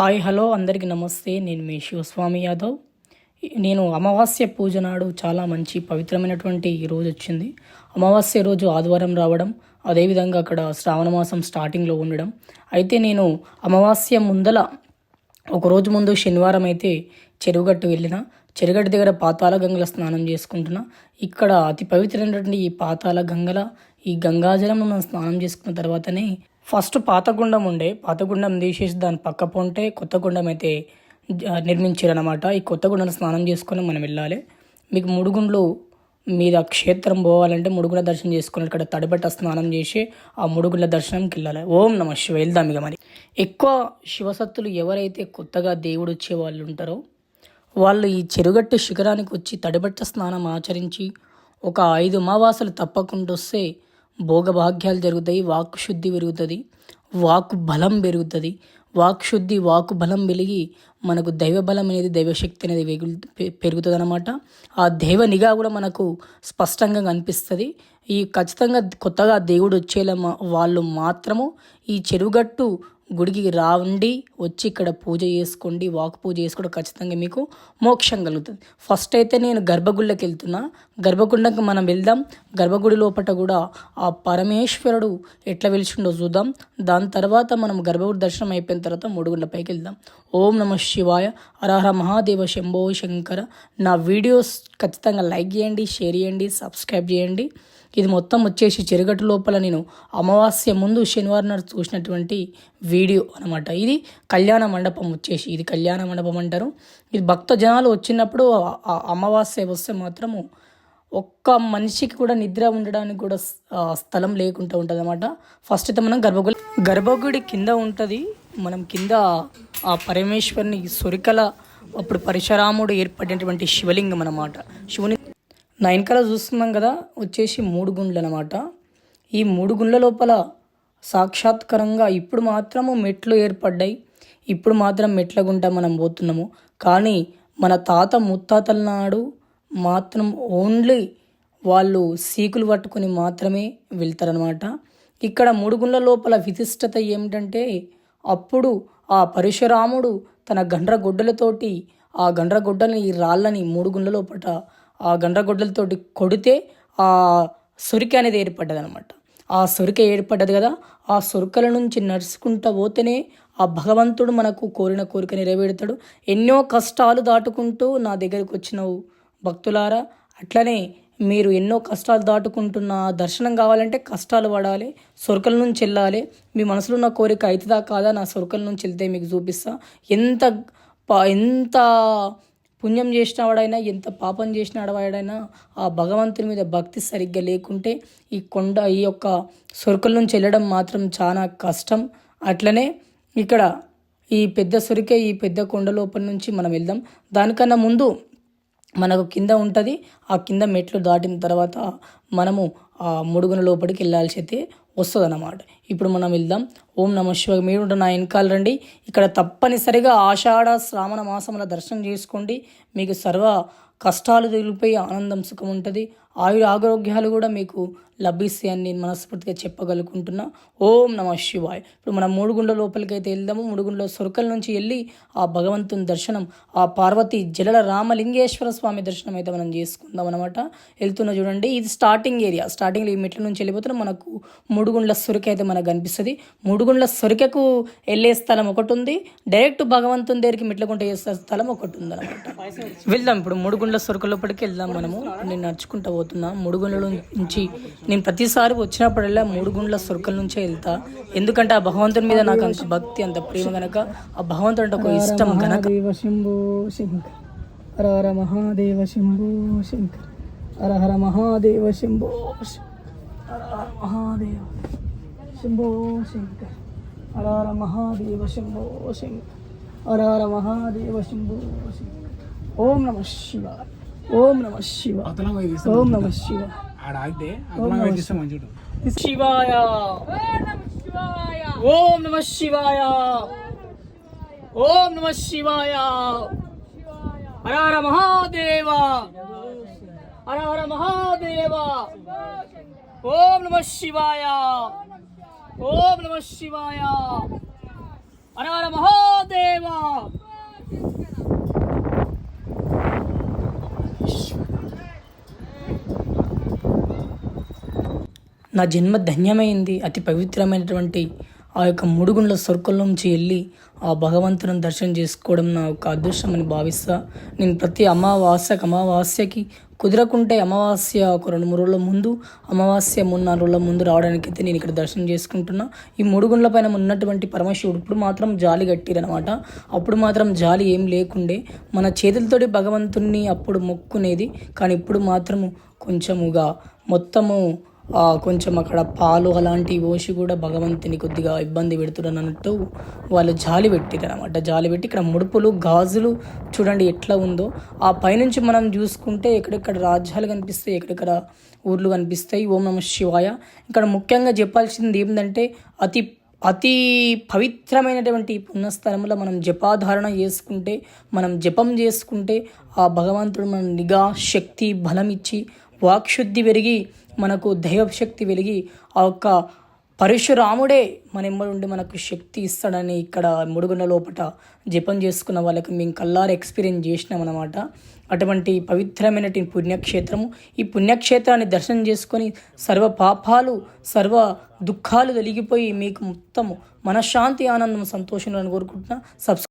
Hi hello అందరికీ నమస్తే. నేను మీ శివస్వామి యాదవ్. నేను అమావాస్య పూజ నాడు చాలా మంచి పవిత్రమైనటువంటి ఈ రోజు వచ్చింది. అమావాస్య రోజు ఆదివారం రావడం అదేవిధంగా అక్కడ శ్రావణ మాసం స్టార్టింగ్లో ఉండడం. అయితే నేను అమావాస్య ముందల ఒక రోజు ముందు శనివారం అయితే చెరువుగట్టు వెళ్ళిన చెరుగట్టు దగ్గర పాతాల గంగల స్నానం చేసుకుంటున్నా. ఇక్కడ అతి పవిత్రమైనటువంటి ఈ పాతాల గంగల ఈ గంగాజలం మనం స్నానం చేసుకున్న తర్వాతనే ఫస్ట్ పాతగుండం ఉండే పాతగుండం తీసేసి దాని పక్క పొంటే కొత్త గుండం అయితే నిర్మించారనమాట ఈ కొత్త గుండం స్నానం చేసుకొని మనం వెళ్ళాలి. మీకు ముడుగుండ్లు మీద క్షేత్రం పోవాలంటే ముడుగుల దర్శనం చేసుకుని ఇక్కడ తడిబట్ట స్నానం చేసి ఆ ముడుగుల దర్శనంకి వెళ్ళాలి. ఓం నమ శివ వెళ్దాం ఇక మరి. ఎక్కువ శివసత్తులు ఎవరైతే కొత్తగా దేవుడు వచ్చే వాళ్ళు ఉంటారో వాళ్ళు ఈ చెరుగట్టు శిఖరానికి వచ్చి తడిబట్ట స్నానం ఆచరించి ఒక ఐదు అమావాసలు తప్పకుండా వస్తే భోగభాగ్యాలు జరుగుతాయి వాక్ శుద్ధి పెరుగుతుంది వాక్ బలం పెరుగుతుంది. వాక్ శుద్ధి వాక్ బలం వెలిగి మనకు దైవ బలం అనేది దైవశక్తి అనేది పెరుగుతుంది అనమాట ఆ దైవ నిఘా కూడా మనకు స్పష్టంగా కనిపిస్తుంది. ఈ ఖచ్చితంగా కొత్తగా దేవుడు వచ్చేలా వాళ్ళు మాత్రము ఈ చెరువుగట్టు గుడికి రాండి వచ్చి ఇక్కడ పూజ చేసుకోండి వాక్ పూజ చేసుకోవడం ఖచ్చితంగా మీకు మోక్షం కలుగుతుంది. ఫస్ట్ అయితే నేను గర్భగుళ్ళకి వెళ్తున్నా. గర్భగుండకి మనం వెళ్దాం. గర్భగుడి లోపల కూడా ఆ పరమేశ్వరుడు ఎట్లా వెలిచిండో చూద్దాం. దాని తర్వాత మనం గర్భగుడి దర్శనం అయిపోయిన తర్వాత మూడుగుండ్ల పైకి వెళ్దాం. ఓం నమ శివాయ. అరహర మహాదేవ శంభో శంకర. నా వీడియోస్ ఖచ్చితంగా లైక్ చేయండి షేర్ చేయండి సబ్స్క్రైబ్ చేయండి. ఇది మొత్తం వచ్చేసి చెరుగట్టు లోపల నేను అమావాస్య ముందు శనివారం చూసినటువంటి వీడియో అనమాట ఇది కళ్యాణ మండపం వచ్చేసి ఇది కళ్యాణ మండపం అంటారు. ఇది భక్త జనాలు వచ్చినప్పుడు ఆ- అమావాస్య వస్తే మాత్రము ఒక్క మనిషికి కూడా నిద్ర ఉండడానికి కూడా స్థలం లేకుండా ఉంటుంది అనమాట ఫస్ట్ అయితే మనం గర్భగుడి గర్భగుడి కింద ఉంటుంది. మనం కింద ఆ పరమేశ్వరుని సొరికల అప్పుడు పరశురాముడు ఏర్పడినటువంటి శివలింగం అన్నమాట. శివుని నా వెనకాల చూస్తున్నాం కదా వచ్చేసి మూడు గుండ్లు అనమాట ఈ మూడు గుండ్ల లోపల సాక్షాత్కరంగా ఇప్పుడు మాత్రము మెట్లు ఏర్పడ్డాయి. ఇప్పుడు మాత్రం మెట్ల గుంట మనం పోతున్నాము. కానీ మన తాత ముత్తాతల నాడు మాత్రం ఓన్లీ వాళ్ళు సీకులు పట్టుకొని మాత్రమే వెళ్తారనమాట ఇక్కడ మూడుగుండ్ల లోపల విశిష్టత ఏమిటంటే అప్పుడు ఆ పరశురాముడు తన గండ్రగొడ్డలతోటి ఆ గండ్రగొడ్డలని ఈ రాళ్ళని మూడుగుండ్ల లోపల ఆ గండ్రగొడ్డలతోటి కొడితే ఆ సురికి అనేది ఏర్పడ్డదనమాట ఆ సొరిక ఏర్పడ్డది కదా ఆ సొరికల నుంచి నడుచుకుంటూ పోతేనే ఆ భగవంతుడు మనకు కోరిన కోరిక నెరవేరుతాడు. ఎన్నో కష్టాలు దాటుకుంటూ నా దగ్గరికి వచ్చినావు భక్తులారా. అట్లనే మీరు ఎన్నో కష్టాలు దాటుకుంటున్న దర్శనం కావాలంటే కష్టాలు పడాలి సొరకల నుంచి వెళ్ళాలి. మీ మనసులో ఉన్న కోరిక అవుతుందా కాదా? నా సొరకల నుంచి వెళ్తే మీకు చూపిస్తా. ఎంత ప- ఎంత పుణ్యం చేసిన వాడైనా ఎంత పాపం చేసిన వాడైనా ఆ భగవంతుని మీద భక్తి సరిగ్గా లేకుంటే ఈ కొండ ఈ యొక్క సొరకల నుంచి వెళ్ళడం మాత్రం చాలా కష్టం. అట్లనే ఇక్కడ ఈ పెద్ద సొరికే ఈ పెద్ద కొండ లోపల నుంచి మనం వెళ్దాం. దానికన్నా ముందు మనకు కింద ఉంటుంది ఆ కింద మెట్లు దాటిన తర్వాత మనము ఆ ముడుగున లోపలికి వెళ్ళాల్సి అయితే వస్తుంది అన్నమాట ఇప్పుడు మనం వెళ్దాం. ఓం నమ శివ మీరు నా వెనకాల రండి. ఇక్కడ తప్పనిసరిగా ఆషాఢ శ్రావణ మాసముల దర్శనం చేసుకోండి. మీకు సర్వ కష్టాలు తొలిపోయి ఆనందం సుఖం ఉంటుంది. ఆయుర ఆరోగ్యాలు కూడా మీకు లభిస్తాయని నేను మనస్ఫూర్తిగా చెప్పగలుగుకుంటున్నా. ఓం నమ శివాయ్. ఇప్పుడు మనం మూడుగుండ్ల లోపలికి అయితే వెళ్దాము. మూడుగుండ్ల సొరకల నుంచి వెళ్ళి ఆ భగవంతుని దర్శనం ఆ పార్వతి జలల రామలింగేశ్వర స్వామి దర్శనం అయితే మనం చేసుకుందాం అనమాట వెళ్తున్న చూడండి ఇది స్టార్టింగ్ ఏరియా స్టార్టింగ్లో ఈ మెట్ల నుంచి వెళ్ళిపోతున్న మనకు మూడుగుండ్ల సొరిక అయితే మనకు కనిపిస్తుంది. మూడుగుండ్ల సొరికకు వెళ్ళే స్థలం ఒకటి ఉంది. డైరెక్ట్ భగవంతుని దగ్గరికి మెట్లకుంట చేసే స్థలం ఒకటి ఉంది అనమాట వెళ్దాం ఇప్పుడు మూడుగుండ్ల సొరక లోపలికి వెళ్దాం మనము. నేను నడుచుకుంటా పోతున్నా. మూడుగుండ్ల నుంచి నేను ప్రతిసారి వచ్చినప్పుడల్లా మూడుగుండ్ల సొరకల నుంచే వెళ్తా. ఎందుకంటే ఆ భగవంతుని మీద నాకు అంత భక్తి అంత ప్రేమ గనక ఆ భగవంతుడు అంటే ఒక ఇష్టం గనక. శంభో శంకర్. హర హర మహాదేవ శంభో శంకర్. హర హర మహాదేవ శంభో హర హర మహాదేవ శంభో శంకర్. హర హర మహాదేవ శంభో శంకర్. హర హర మహాదేవ శంభో శంకర్. ఓం నమ శివాయ. ఓం నమ శివాయ ఓం నమ శివాయ ఆడ ఆగితే అట్లా వేసిస్తే మంచిడు శివాయ ఓం నమ శివాయ ఓం నమ శివాయ హర హర మహాదేవ హర హర మహాదేవ ఓం నమ శివాయ ఓం నమ శివాయ హర హర మహాదేవ నా జన్మ ధన్యమైంది అతి పవిత్రమైనటువంటి ఆ యొక్క ముడుగుండ్ల సొర్కల నుంచి వెళ్ళి ఆ భగవంతుని దర్శనం చేసుకోవడం నా యొక్క అదృష్టం అని భావిస్తా. నేను ప్రతి అమావాస్యకి అమావాస్యకి కుదరకుంటే అమావాస్య ఒక రెండు మూడు రోజుల ముందు అమావాస్య మూడు నాలుగు రోజుల ముందు రావడానికి అయితే నేను ఇక్కడ దర్శనం చేసుకుంటున్నా. ఈ ముడుగుండ్ల పైన ఉన్నటువంటి పరమశివుడు ఇప్పుడు మాత్రం జాలి కట్టిరనమాట అప్పుడు మాత్రం జాలి ఏం లేకుండే. మన చేతులతోటి భగవంతుణ్ణి అప్పుడు మొక్కునేది కానీ ఇప్పుడు మాత్రము కొంచెముగా మొత్తము కొంచెం అక్కడ పాలు అలాంటివి పోసి కూడా భగవంతుని కొద్దిగా ఇబ్బంది పెడుతున్నాను అన్నట్టు వాళ్ళు జాలి పెట్టారు అనమాట జాలి పెట్టి ఇక్కడ ముడుపులు గాజులు చూడండి ఎట్లా ఉందో. ఆ పైనుంచి మనం చూసుకుంటే ఎక్కడెక్కడ రాజ్యాలు కనిపిస్తాయి ఎక్కడెక్కడ ఊర్లు కనిపిస్తాయి ఓం నమ శివాయ. ఇక్కడ ముఖ్యంగా చెప్పాల్సింది ఏంటంటే అతి అతి పవిత్రమైనటువంటి పుణ్యస్థలంలో మనం జపాధారణ చేసుకుంటే మనం జపం చేసుకుంటే ఆ భగవంతుడు మన నిఘా శక్తి బలం ఇచ్చి వాక్శుద్ధి పెరిగి మనకు దైవశక్తి వెలిగి ఆ యొక్క పరశురాముడే మన ఎంబడి ఉండి మనకు శక్తి ఇస్తాడని ఇక్కడ ముడుగున లోపట జపం చేసుకున్న వాళ్ళకు మేము కల్లారు ఎక్స్పీరియన్స్ చేసినాం అనమాట అటువంటి పవిత్రమైనటువంటి పుణ్యక్షేత్రము. ఈ పుణ్యక్షేత్రాన్ని దర్శనం చేసుకొని సర్వ పాపాలు సర్వ దుఃఖాలు తొలగిపోయి మీకు మొత్తము మనశ్శాంతి ఆనందం సంతోషంగా కోరుకుంటున్నా. సబ్స్క్రైబ్